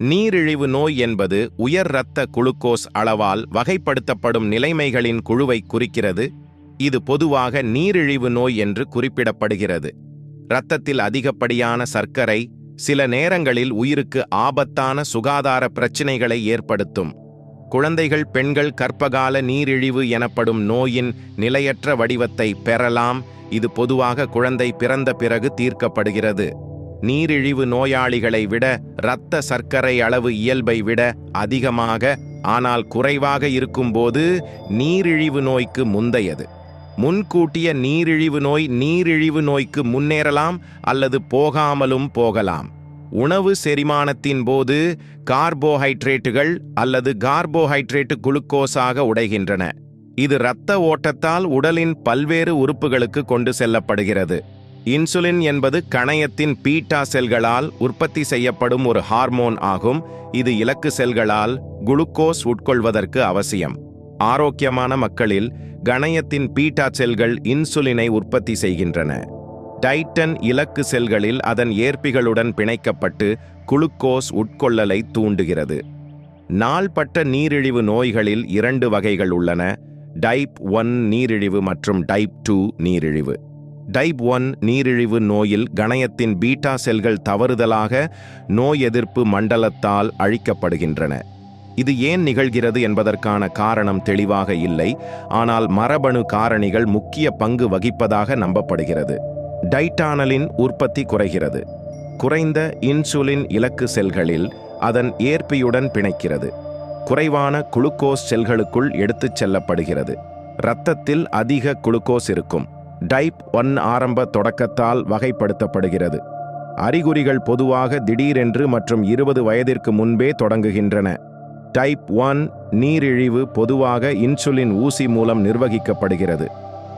நீரிழிவு நோய் என்பது உயர் இரத்த குளுக்கோஸ் அளவால் வகைப்படுத்தப்படும் நிலைமைகளின் குழுவை குறிக்கிறது. இது பொதுவாக நீரிழிவு நோய் என்று குறிப்பிடப்படுகிறது. இரத்தத்தில் அதிகப்படியான சர்க்கரை சில நேரங்களில் உயிருக்கு ஆபத்தான சுகாதார பிரச்சினைகளை ஏற்படுத்தும். குழந்தைகள் பெண்கள் கற்பகால நீரிழிவு எனப்படும் நோயின் நிலையற்ற வடிவத்தை பெறலாம். இது பொதுவாக குழந்தை பிறந்த பிறகு தீர்க்கப்படுகிறது. நீரிழிவு நோயாளிகளை விட இரத்த சர்க்கரை அளவு இயல்பை விட அதிகமாக ஆனால் குறைவாக இருக்கும்போது நீரிழிவு நோய்க்கு முந்தையது. முன்கூட்டிய நீரிழிவு நோய் நீரிழிவு நோய்க்கு முன்னேறலாம் அல்லது போகாமலும் போகலாம். உணவு செரிமானத்தின் போது கார்போஹைட்ரேட்டுகள் அல்லது கார்போஹைட்ரேட்டு குளுக்கோஸாக உடைகின்றன. இது இரத்த ஓட்டத்தால் உடலின் பல்வேறு உறுப்புகளுக்கு கொண்டு செல்லப்படுகிறது. இன்சுலின் என்பது கணையத்தின் பீட்டா செல்களால் உற்பத்தி செய்யப்படும் ஒரு ஹார்மோன் ஆகும். இது இலக்கு செல்களால் குளுக்கோஸ் உட்கொள்வதற்கு அவசியம். ஆரோக்கியமான மக்களில் கணையத்தின் பீட்டா செல்கள் இன்சுலினை உற்பத்தி செய்கின்றன. டைட்டன் இலக்கு செல்களில் அதன் ஏற்பிகளுடன் பிணைக்கப்பட்டு குளுக்கோஸ் உட்கொள்ளலை தூண்டுகிறது. நாள்பட்ட நீரிழிவு நோய்களில் இரண்டு வகைகள் உள்ளன. டைப் ஒன் நீரிழிவு மற்றும் டைப் டூ நீரிழிவு. டைப் ஒன் நீரிழிவு நோயில் கணையத்தின் பீட்டா செல்கள் தவறுதலாக நோய் எதிர்ப்பு மண்டலத்தால் அழிக்கப்படுகின்றன. இது ஏன் நிகழ்கிறது என்பதற்கான காரணம் தெளிவாக இல்லை ஆனால் மரபணு காரணிகள் முக்கிய பங்கு வகிப்பதாக நம்பப்படுகிறது. டைட்டானலின் உற்பத்தி குறைகிறது. குறைந்த இன்சுலின் இலக்கு செல்களில் அதன் ஏற்பியுடன் பிணைக்கிறது. குறைவான குளுக்கோஸ் செல்களுக்குள் எடுத்துச் செல்லப்படுகிறது. இரத்தத்தில் அதிக குளுக்கோஸ் இருக்கும். டைப் ஒன் ஆரம்ப தொடக்கத்தால் வகைப்படுத்தப்படுகிறது. அறிகுறிகள் பொதுவாக திடீரென்று மற்றும் இருபது வயதிற்கு முன்பே தொடங்குகின்றன. டைப் ஒன் நீரிழிவு பொதுவாக இன்சுலின் ஊசி மூலம் நிர்வகிக்கப்படுகிறது.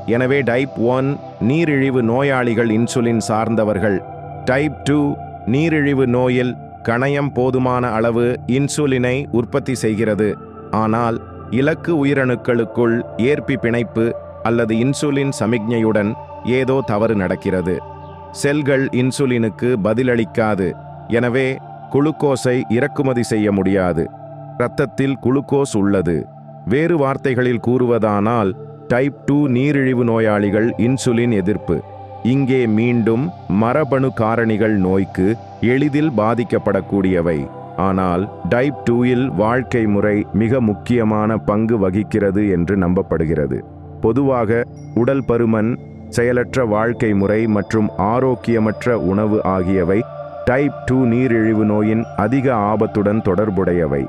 எனவே டைப் ஒன் நீரிழிவு நோயாளிகள் இன்சுலின் சார்ந்தவர்கள். டைப் டூ நீரிழிவு நோயில் கணையம் போதுமான அளவு இன்சுலினை உற்பத்தி செய்கிறது. ஆனால் இலக்கு உயிரணுக்களுக்குள் ஏற்பி பிணைப்பு அல்லது இன்சுலின் சமிக்ஞையுடன் ஏதோ தவறு நடக்கிறது. செல்கள் இன்சுலினுக்கு பதிலளிக்காது. எனவே குளுக்கோஸை இறக்குமதி செய்ய முடியாது. இரத்தத்தில் குளுக்கோஸ் உள்ளது. வேறு வார்த்தைகளில் கூறுவதானால் டைப் டூ நீரிழிவு நோயாளிகள் இன்சுலின் எதிர்ப்பு. இங்கே மீண்டும் மரபணு காரணிகள் நோய்க்கு எளிதில் பாதிக்கப்படக்கூடியவை. ஆனால் டைப் டூயில் வாழ்க்கை முறை மிக முக்கியமான பங்கு வகிக்கிறது என்று நம்பப்படுகிறது. பொதுவாக உடல் பருமன் செயலற்ற வாழ்க்கை முறை மற்றும் ஆரோக்கியமற்ற உணவு ஆகியவை டைப் டூ நீரிழிவு நோயின் அதிக ஆபத்துடன் தொடர்புடையவை.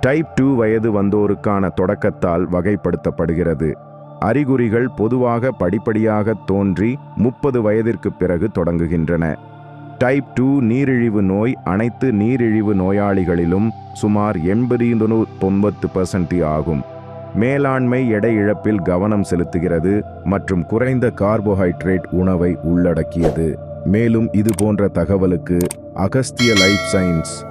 டைப் டூ வயது வந்தோருக்கான தொடக்கத்தால் வகைப்படுத்தப்படுகிறது. அறிகுறிகள் பொதுவாக படிப்படியாக தோன்றி முப்பது வயதிற்கு பிறகு தொடங்குகின்றன. டைப் டூ நீரிழிவு நோய் அனைத்து நீரிழிவு நோயாளிகளிலும் சுமார் எண்பது தொண்ணூத்தொன்பது பர்சன்ட் ஆகும். மேலாண்மை எடை இழப்பில் கவனம் செலுத்துகிறது மற்றும் குறைந்த கார்போஹைட்ரேட் உணவை உள்ளடக்கியது. மேலும் இது போன்ற தகவலுக்கு அகஸ்திய லைஃப் சயின்ஸ்